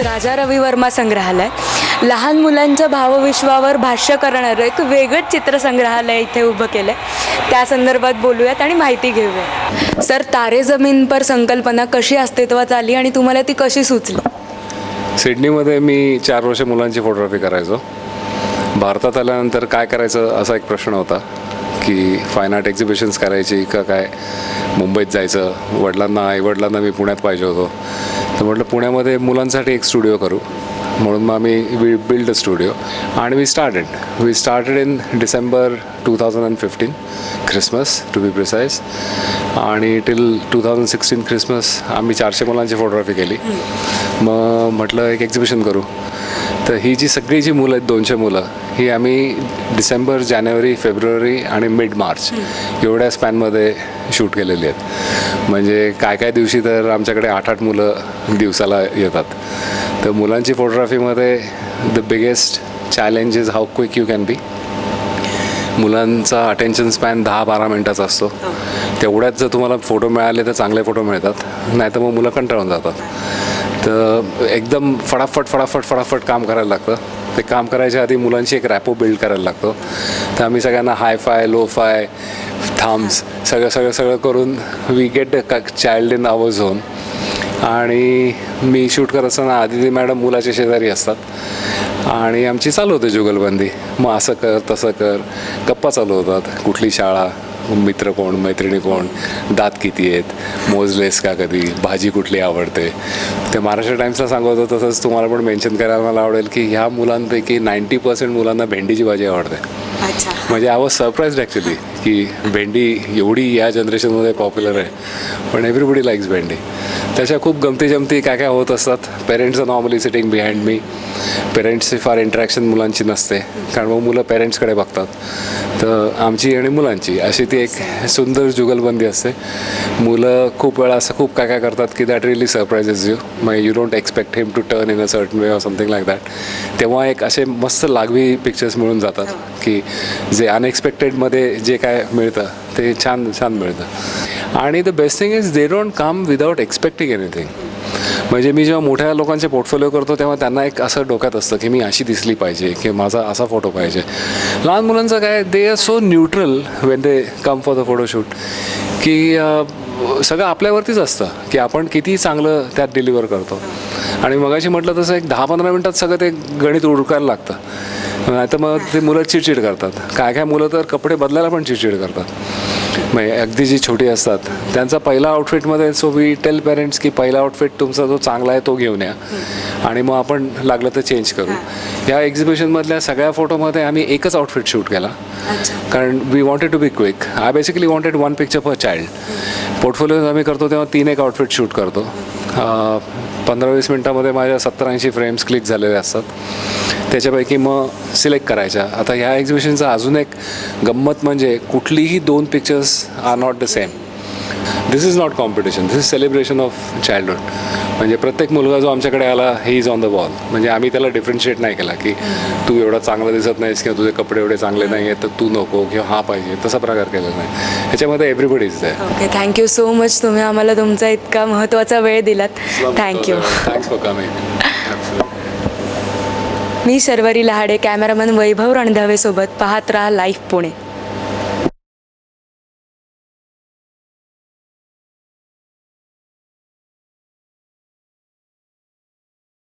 राजा रवी वर्मा संग्रहालय. लहान मुलांच्या भावविश्वावर भाष्य करणारं एक वेगळंच चित्रसंग्रहालय इथे उभं केलं आहे त्या संदर्भात बोलूयात आणि माहिती घेऊया सर तारे जमीन पर संकल्पना कशी अस्तित्वात आली आणि तुम्हाला ती कशी सुचली? सिडनीमध्ये मी चार वर्ष मुलांची फोटोग्राफी करायचो. भारतात आल्यानंतर काय करायचं असा एक प्रश्न होता. की फाईन आर्ट एक्झिबिशन्स करायची का काय? मुंबईत जायचं. वडिलांना आईवडिलांना मी पुण्यात पाहिजे होतो. तर म्हटलं पुण्यामध्ये मुलांसाठी एक स्टुडिओ करू. म्हणून मग आम्ही वी बिल्ड अ स्टुडिओ आणि we started we started in December two thousand and fifteen Christmas to be precise आणि till two thousand sixteen Christmas आम्ही चारशे मुलांची फोटोग्राफी केली. मग म्हटलं एक एक्झिबिशन करू. तर ही जी सगळी जी मुलं आहेत दोनशे मुलं ही आम्ही डिसेंबर जानेवारी फेब्रुवारी आणि मिड मार्च एवढ्या स्पॅनमध्ये शूट केलेली आहेत. म्हणजे काय काय दिवशी तर आमच्याकडे आठ आठ मुलं दिवसाला येतात. तर मुलांची फोटोग्राफीमध्ये the biggest challenge is how quick you can be मुलांचा अटेन्शन स्पॅन दहा बारा मिनटाचा असतो. तेवढ्यात जर तुम्हाला फोटो मिळाले तर चांगले फोटो मिळतात. नाही तर मग मुलं कंटाळून जातात. तर एकदम फटाफट फटाफट फटाफट काम करायला लागतं. ते काम करायच्या आधी मुलांची एक रॅपो बिल्ड करायला लागतो. तर आम्ही सगळ्यांना hi fi low fi thumbs सगळं सगळं सगळं करून we get the child in our zone आणि मी शूट करत असताना आदिती मॅडम मुलाच्या शेजारी असतात. आणि आमची चालू होते जुगलबंदी. मग असं कर तसं कर गप्पा चालू होतात. कुठली शाळा मित्र कोण मैत्रिणी कोण दात किती आहेत मोजलेस का कधी भाजी कुठली आवडते? ते महाराष्ट्र टाईम्सला सांगत होतं तसंच तुम्हाला पण मेन्शन करायला मला आवडेल की ह्या मुलांपैकी नाईंटी पर्सेंट मुलांना भेंडीची भाजी आवडते. अच्छा. म्हणजे आय वॉज सरप्राईज ॲक्च्युली की भेंडी एवढी या जनरेशनमध्ये पॉप्युलर आहे पण एव्हरीबडी लाईक्स भेंडी त्याच्या खूप गमती जमती काय काय होत असतात. Parents are normally sitting behind me पेरेंट्सची फार इंटरॅक्शन मुलांची नसते कारण मग मुलं पेरेंट्सकडे बघतात. तर आमची आणि मुलांची अशी ती एक सुंदर जुगलबंदी असते. मुलं खूप वेळा असं खूप काय काय करतात की दॅट रिअली सरप्रायझेस यू मग you don't expect him to turn in a certain way or something like that तेव्हा एक असे मस्त लागवी पिक्चर्स मिळून जातात. की जे अनएक्सपेक्टेडमध्ये जे काय मिळतं ते छान छान मिळतं. आणि the best thing is they don't come without expecting anything म्हणजे मी जेव्हा मोठ्या लोकांचे पोर्टफोलिओ करतो तेव्हा त्यांना एक असं डोक्यात असतं की मी अशी दिसली पाहिजे की माझा असा फोटो पाहिजे. लहान मुलांचं काय they are so neutral when they come for the photoshoot की सगळं आपल्यावरतीच असतं की आपण किती चांगलं त्यात डिलिव्हर करतो. आणि मगाशी म्हटलं तसं एक दहा पंधरा मिनटात सगळं ते गणित उडकायला लागतं. नाही तर मग ते मुलं चिडचिड करतात. काय काय मुलं तर कपडे बदलायला पण चिडचिड करतात. म्हणजे अगदी जी छोटी असतात त्यांचा पहिला आउटफिटमध्ये सो वी टेल पेरेंट्स की पहिला आउटफिट तुमचा जो चांगला आहे तो घेऊन या. आणि मग आपण लागलं तर चेंज करू. या एक्झिबिशनमधल्या सगळ्या फोटोमध्ये आम्ही एकच आउटफिट शूट केला. कारण we wanted to be quick I basically wanted one picture per child portfolio आम्ही करतो तेव्हा तीन एक आउटफिट शूट करतो. पंधरा वीस मिनटामध्ये माझ्या सत्तर ऐंशी फ्रेम्स क्लिक झालेले असतात. त्याच्यापैकी मग सिलेक्ट करायच्या. आता ह्या एक्झिबिशनचा अजून एक गंमत म्हणजे कुठलीही दोन pictures are not the same this is not competition this is celebration of childhood म्हणजे प्रत्येक मुलगा जो आमच्याकडे आला he is on the ball म्हणजे आम्ही त्याला डिफरन्शिएट नाही केला की तू एवढा चांगला दिसत नाहीस किंवा तुझे कपडे एवडे चांगले नाही आहेत तर तू नको किंवा हा पाहिजे. तसा प्रकार केला नाही ह्याच्यामध्ये एव्हरीबडी इज आहे okay thank you so much तुम्ही आम्हाला तुमचा इतका महत्त्वाचा वेळ दिलात. Thank you thanks for coming me Sharvari Lahade cameraman Vaibhav रणधावेसोबत पाहत राहा लाईव्ह पुणे